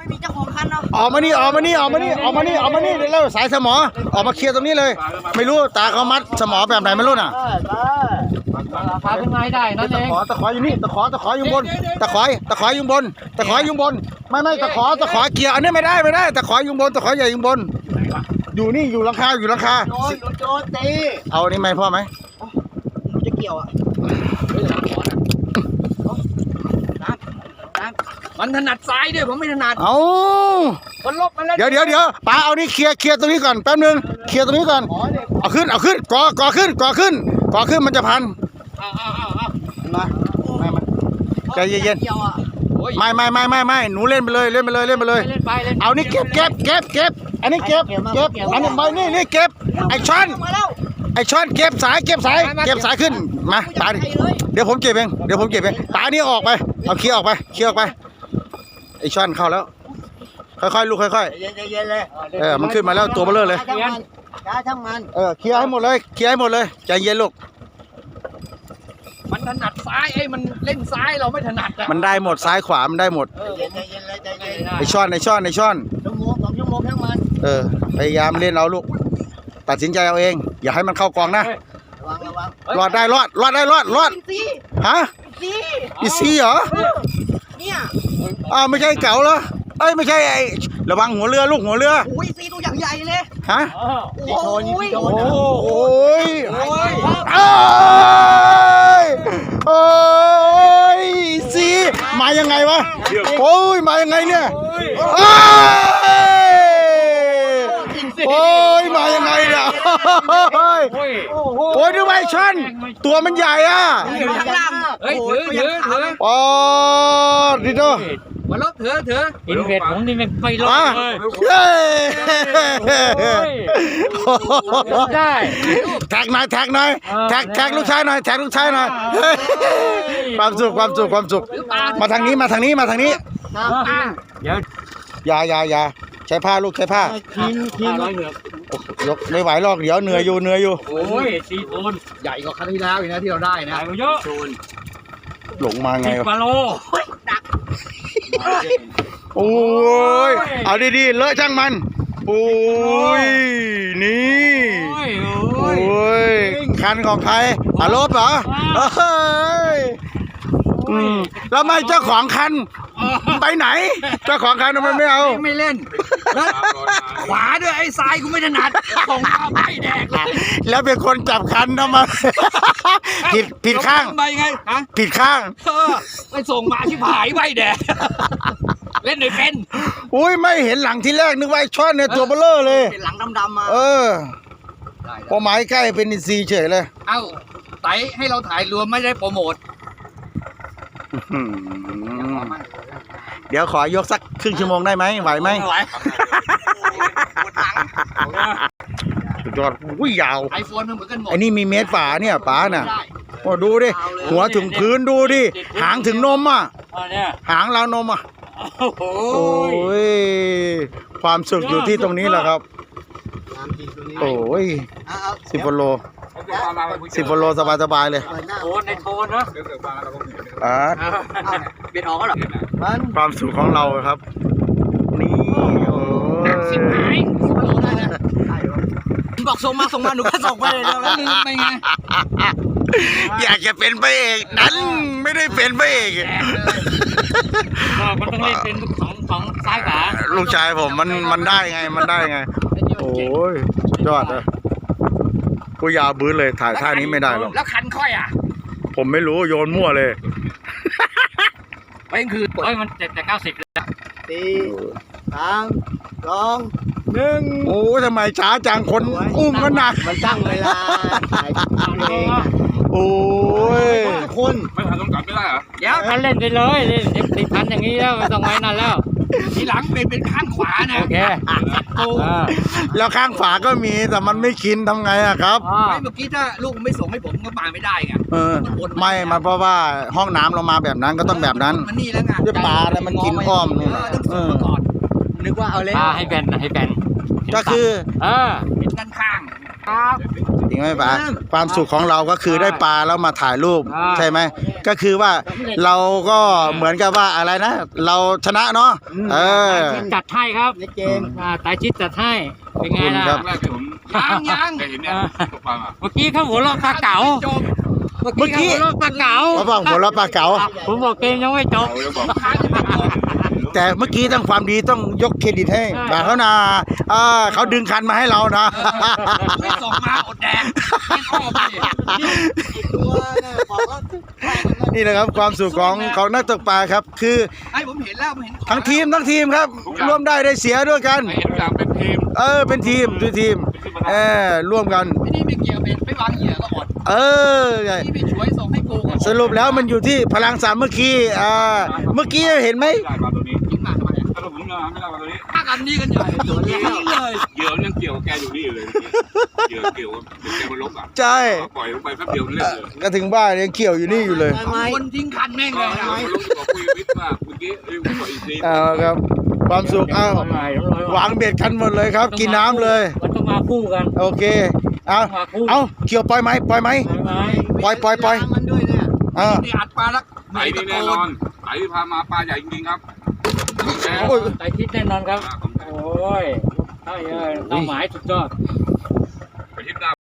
ไม่มีเจ้าของคันเนาะออกมานี่ออกมานี่ออกมานี่ออกมานี่ออกมานี่เร็วๆสายสมอออกมาเคลียร์ตรงนี้เลย ไม่รู้ตาเขามัดสมอแบบไหนไม่รู้น่ะพาขึ้นมาให้ได้นั่นเอตะงขอตะขออยู่นี่ตะขอตะขออยู่บน ตะขอตะขออยู่บน ตะขออยู่บน ไม่ไม่ตะขอตะขอเกียร์อันนี้ไม่ได้ไม่ได้ตะขออยู่บนตะขอใหญ่อยู่บน อยู่นี่อยู่หลังคาอยู่หลังคาโดนโดนตีเอาอันนี้ไหมพ่อไหมมันจะเกี่ยวอะ มันถนัดซ้ายด้วยผมไม่ถนัดเอามันลบมันแล้วเดี๋ยวเดี๋ยวเดี๋ยวป้าเอานี่เคลียร์เคลียร์ตรงนี้ก่อนแป๊บนึงเคลียร์ตรงนี้ก่อนเอาขึ้นเอาขึ้นกอกอขึ้นกอขึ้นกอขึ้นมันจะพันเอาเอาเอาเอามาไม่ไม่ใจเย็นเกี่ยวอะโอ้ยๆไม่ไม่ไม่ไม่ไม่หนูเล่นไปเลยเล่นไปเลยเล่นไปเลยเล่นไปเล่นเอานี่เก็บเก็บเก็บเก็บอันนี้เก็บเก็บอันนี้ไปนี่นี่เก็บไอช้อนมาแล้วไอช้อนเก็บสายเก็บสายเก็บสายขึ้นมาตาดิใหญ่เลยเดี๋ยวผมเก็บเองเดี๋ยวผมเก็บเองตานี่ออกไปเอาเคลียร์ออกไปเคลียร์ออกไป ไอช้อนเข้าแล้ว ค่อยๆลูกค่อย เย็นเย็นเลยๆเออมันขึ้นมาแล้วตัวเบลอเลยช่างมันช้าช่างมันเออเคลียร์ให้หมดเลยเคลียร์ให้หมดเลยใจเย็นลูกมันถนัดซ้ายไอ้มันเล่นซ้ายเราไม่ถนัดอะมันได้หมดซ้ายขวามันได้หมดเย็นเย็นเลยใจเย็นไอช้อนไอช้อนไอช้อน ชั่วโมงสองชั่วโมงช่างมันเออพยายามเล่นเอาลูก ตัดสินใจเอาเอง อย่าให้มันเข้ากองนะระวังระวังรอดได้รอดรอดได้รอดรอดซีฮะซีอีซีเหรอเนี่ย อ้าวไม่ใช่เก๋าเหรอเอ้ยไม่ใช่ไอระวังหัวเรือลูกหัวเรือโอ้ยซีตัวอย่างใหญ่เลยฮะโอ้ยโอ้โอ้ยเอ้ยโอ้ยซีมายังไงวะโอ้ยมายังไงเนี่ยเอ้ยโอ้ยมายังไงเนี่ย โอ้ยโอ้ยโอ้ยดูไวชันตัวมันใหญ่อะข้างล่างเฮ้ยถือถือถืออ๋อดิโดมาลบถือถือกินเผ็ดผมนี่ไม่ไม่ลดมาเลยเย้ได้แท็กหน่อยแท็กหน่อยแท็กแท็กลูกชายหน่อยแท็กลูกชายหน่อยความสุขความสุขความสุขมาทางนี้มาทางนี้มาทางนี้น้ำอ่างเดี๋ยวอย่าอย่าอย่าใช้ผ้าลูกใช้ผ้าทีมทีมร้อ ยเหงือกยกไม่ไหวหรอกเดี๋ยวเหนื่อยอยู่เหนื่อยอยู่ โอ้ยซีโทนใหญ่กว่าครั้งที่แล้วอีกนะที่เราได้นะถ่ายมาเยอะหลงมาไงสิบวะกว่าโลโอ้ยเอาดีๆเลอะช่างมันโอ้ยนี่โอ้ยโอโอ้ย้ยคันของใครอารบเหรอเฮ้ยอืมแล้วไม่เจ้าของคัน ไปไหนเจ้าของคันทำไมไม่เอา ไม่เล่นแล้วขวาด้วยไอ้ซ้ายกูไม่ถนัดส่งข้าวไปแดกเลยแล้วเป็นคนจับคันทำไมผิดผิดข้างไปไงฮะผิดข้างเออไปส่งมาที่ผายใบแดกเล่นหน่อยเป็นอุ้ยไม่เห็นหลังที่แรกนึกว่าไอ้ช่อนเนี่ยตัวเบลอเลยเป็นหลังดำๆมาเออพอหมายใกล้เป็นอินซีย์เฉยเลย เอ้าไตให้เราถ่ายรวมไม่ได้โปรโมทอืม เดี๋ยวขอยกสักครึ่งชั่วโมงได้ไหมไหวไหมไหวสุดยอดอุ้ยยาวไอโฟนมันเหมือนกันหมดไอ้นี่มีเมตรฝาเนี่ยป๋าน่ะได้โอ้ดูดิ หัวถึงพื้นดูดิ หางถึงนมอะอันเนี้ยหางราวนมอะโอ้โหโอ้ยความสุขอยู่ที่ตรงนี้แหละครับน้ำจริงตัวนี้โอ้ยเอาเอาสิบกว่าโล สิบกว่าโลสบายสบายๆเลยเปิดหน้าโทนในโทนนะอ่าเบียดออกก็หรอมันความสุขของเราครับ นี่โอ้ยบอกส่งมาส่งมาหนูก็ส่งไปเลยเดี๋ยวแล้วลืมไปไงอยากจะเป็นพระเอกนั้นไม่ได้เป็นพระเอกบอกมันต้องเล่นเป็นสองสองซ้ายขวาลูกชายผมมันมันได้ไงมันได้ไง โอ้ยสุดยอดเลย กูยาวบื้อเลยถ่ายท่านี้ไม่ได้หรอกแล้วคันค่อยอะ ผมไม่รู้โยนมั่วเลยเองคือเฮ้ยมันเจ็ดแต่เก้าสิบแล้วสี่สามสองหนึ่งโอ้ยทำไมช้าจังคนอุ้มก็หนักมันตั้งเวลาถ่ายเพลงโอ้ยทุกคนเดี๋ยวคันเล่นไปเลยเล่นเอ็มสิบพันอย่างนี้แล้วไม่ต้องไว้นั่นแล้ว ทีหลังเป็นเป็นข้างขวานะโอเคอ่าแล้วข้างฝาก็มีแต่มันไม่กินทำไงอะครับ อ่าไม่เมื่อกี้ถ้าลูกไม่ส่งให้ผมก็มาไม่ได้ไงเออ ไม่มาเพราะว่าห้องน้ำเรามาแบบนั้นก็ต้องแบบนั้น มันนี่แล้วไงด้วยปลาแล้วมันกินอ้อมนู่นเอน่ะอต้องเอส่งอมาก่อนนึกว่าเอาเล่นอ่าให้แบนให้แบนก็คือ เออเป็นด้านข้าง ครับ จริงไหมป๋าความสุขของเราก็คือได้ปลาแล้วมาถ่ายรูปอ่าใช่ไหมก็คือว่าเราก็เหมือนกับว่าอะไรนะ เราชนะเนาะเออ จัดให้ครับในเกมอ่าตายชิดจัดให้เป็นไงล่ะขอบคุณครับแรกที่ผมยังยังเห็นเนี่ยตกปลามาเมื่อกี้เขาหัวเราะปลาเก๋าจบเมื่อกี้เขาหัวเราะปลาเก๋าเพราะว่าหัวเราะปลาเก๋า ผมบอกเกมยังไม่จบ เราจะบอก แต่เมื่อกี้ต้องความดีต้องยกเครดิตให้ป๋าเขานะอ่าเขาดึงคันมาให้เรานะ ไม่ส่งมาอดแดกไม่ชอบดิตัวเนี่ยบอกว่านี่นะครับความสุขของของนักตกปลาครับ คือไอ้ผมเห็นแล้วผมเห็นทั้งทีมทั้งทีมครับ ร่วมได้ได้เสียด้วยกันไอ้ทุกอย่างเป็นทีมเออเป็นทีมดูทีมเออร่วมกันไอ้นี่ไม่เกี่ยวเป็นไม่วางเหยื่อก็อดเออนี่ไม่ช่วยส่งให้กูก็อดสรุปแล้วมันอยู่ที่พลังสามัคคีอ่าเมื่อกี้เห็นไหม ได้ปลาตัวนี้กินมาทำไมถ้าเราผมเนี่ยไม่ได้ปลาตัวนี้ฆ่ากันนี่กันใหญ่อยู่นี่เลยเหยื่อยังเกี่ยวกับแกอยู่นี่เลยเหยื่อเกี่ยวกับเดี๋ยวแกมันลบอะใช่ปล่อยลงไปแป๊บเดียวมันเล่นเลยก็ถึงบ้านยังเกี่ยวอยู่นี่อยู่เลยทำไมคนทิ้งคันแม่งเลยนะลงบอกคุยวิทย์ว่าเมื่อกี้เอ้ยผมบอกอีกทีเอาครับ ความสุขอ้าววางเบ็ดกันหมดเลยครับ กินน้ำเลยมันต้องมาคู่กันโอเคเอาเอาเกี่ยวปล่อยไหมปล่อยไหมใช่ไหมปล่อยปล่อยปล่อยมันด้วยเนี่ยอ่านี่อัดปลาแล้วไอ้นี่แน่นอนไอ้ที่พามาปลาใหญ่จริงๆครับแก โอ้ยตายชิดแน่นอนครับ โอ้ยใช่เลยเป้าหมายสุดยอด